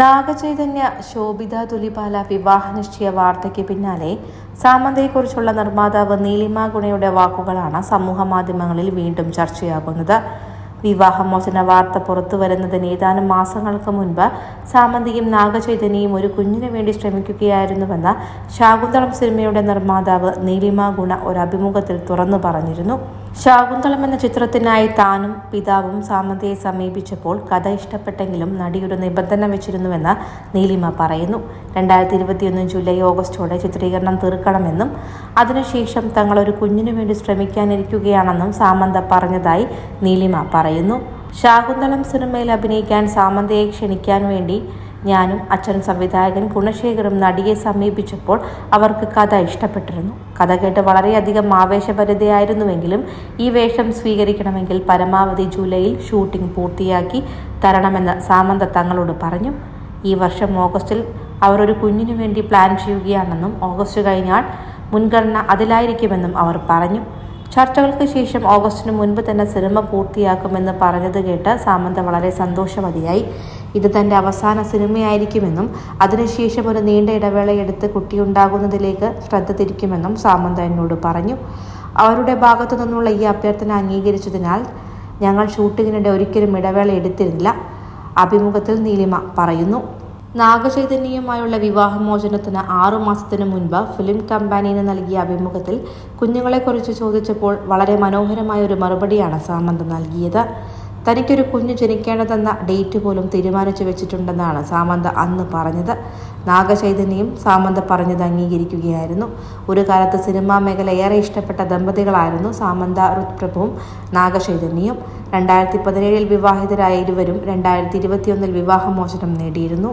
നാഗചൈതന്യ ശോഭിത തുലിപാല വിവാഹ നിശ്ചയ വാർത്തയ്ക്ക് പിന്നാലെ സാമന്തയെക്കുറിച്ചുള്ള നിർമ്മാതാവ് നീലിമ ഗുണയുടെ വാക്കുകളാണ് സമൂഹ മാധ്യമങ്ങളിൽ വീണ്ടും ചർച്ചയാകുന്നത്. വിവാഹമോചന വാർത്ത പുറത്തു വരുന്നതിന് ഏതാനും മാസങ്ങൾക്ക് മുൻപ് സാമന്തിയും നാഗചൈതന്യയും ഒരു കുഞ്ഞിനു വേണ്ടി ശ്രമിക്കുകയായിരുന്നുവെന്ന ശാകുന്തളം സിനിമയുടെ നിർമ്മാതാവ് നീലിമ ഗുണ ഒരു അഭിമുഖത്തിൽ തുറന്നു പറഞ്ഞിരുന്നു. ശാകുന്തളം എന്ന ചിത്രത്തിനായി താനും പിതാവും സാമന്തയെ സമീപിച്ചപ്പോൾ കഥ ഇഷ്ടപ്പെട്ടെങ്കിലും നടിയുടെ നിബന്ധന വെച്ചിരുന്നുവെന്ന് നീലിമ പറയുന്നു. രണ്ടായിരത്തി ഇരുപത്തിയൊന്ന് ജൂലൈ ഓഗസ്റ്റോടെ ചിത്രീകരണം തീർക്കണമെന്നും അതിനുശേഷം തങ്ങൾ ഒരു കുഞ്ഞിനു വേണ്ടി ശ്രമിക്കാനിരിക്കുകയാണെന്നും സാമന്ത പറഞ്ഞതായി നീലിമ പറയുന്നു. ശാകുന്തളം സിനിമയിൽ അഭിനയിക്കാൻ സാമന്തയെ ക്ഷണിക്കാൻ വേണ്ടി ഞാനും അച്ഛൻ സംവിധായകൻ ഗുണശേഖരും നടിയെ സമീപിച്ചപ്പോൾ അവർക്ക് കഥ ഇഷ്ടപ്പെട്ടിരുന്നു. കഥ കേട്ട് വളരെയധികം ആവേശഭരിതയായിരുന്നുവെങ്കിലും ഈ വേഷം സ്വീകരിക്കണമെങ്കിൽ പരമാവധി ജൂലൈയിൽ ഷൂട്ടിംഗ് പൂർത്തിയാക്കി തരണമെന്ന് സാമന്ത തങ്ങളോട് പറഞ്ഞു. ഈ വർഷം ഓഗസ്റ്റിൽ അവർ ഒരു കുഞ്ഞിനു വേണ്ടി പ്ലാൻ ചെയ്യുകയാണെന്നും ഓഗസ്റ്റ് കഴിഞ്ഞാൽ മുൻഗണന അതിലായിരിക്കുമെന്നും അവർ പറഞ്ഞു. ചർച്ചകൾക്ക് ശേഷം ഓഗസ്റ്റിന് മുൻപ് തന്നെ സിനിമ പൂർത്തിയാക്കുമെന്ന് പറഞ്ഞത് കേട്ട് സാമന്ത വളരെ സന്തോഷവതിയായി. ഇത് തന്റെ അവസാന സിനിമയായിരിക്കുമെന്നും അതിനുശേഷം ഒരു നീണ്ട ഇടവേളയെടുത്ത് കുട്ടിയുണ്ടാകുന്നതിലേക്ക് ശ്രദ്ധ തിരിക്കുമെന്നും സാമന്ത എന്നോട് പറഞ്ഞു. അവരുടെ ഭാഗത്തു നിന്നുള്ള ഈ അഭ്യർത്ഥന അംഗീകരിച്ചതിനാൽ ഞങ്ങൾ ഷൂട്ടിങ്ങിനിടെ ഒരിക്കലും ഇടവേള എടുത്തിരുന്നില്ല അഭിമുഖത്തിൽ നീലിമ പറയുന്നു. നാഗചൈതന്യയുമായുള്ള വിവാഹമോചനത്തിന് ആറു മാസത്തിന് മുൻപ് ഫിലിം കമ്പാനിന് നൽകിയ അഭിമുഖത്തിൽ കുഞ്ഞുങ്ങളെക്കുറിച്ച് ചോദിച്ചപ്പോൾ വളരെ മനോഹരമായ ഒരു മറുപടിയാണ് സാമന്ത നൽകിയത്. തനിക്കൊരു കുഞ്ഞ് ജനിക്കേണ്ടതെന്ന ഡേറ്റ് പോലും തീരുമാനിച്ചു വെച്ചിട്ടുണ്ടെന്നാണ് സാമന്ത അന്ന് പറഞ്ഞത്. നാഗചൈതന്യയും സാമന്ത പറഞ്ഞത് അംഗീകരിക്കുകയായിരുന്നു. ഒരു കാലത്ത് സിനിമാ മേഖല ഏറെ ഇഷ്ടപ്പെട്ട ദമ്പതികളായിരുന്നു സാമന്ത ഋത്പ്രഭുവും നാഗചൈതന്യയും രണ്ടായിരത്തി പതിനേഴിൽ വിവാഹിതരായ ഇരുവരും രണ്ടായിരത്തി ഇരുപത്തിയൊന്നിൽ വിവാഹമോചനം നേടിയിരുന്നു.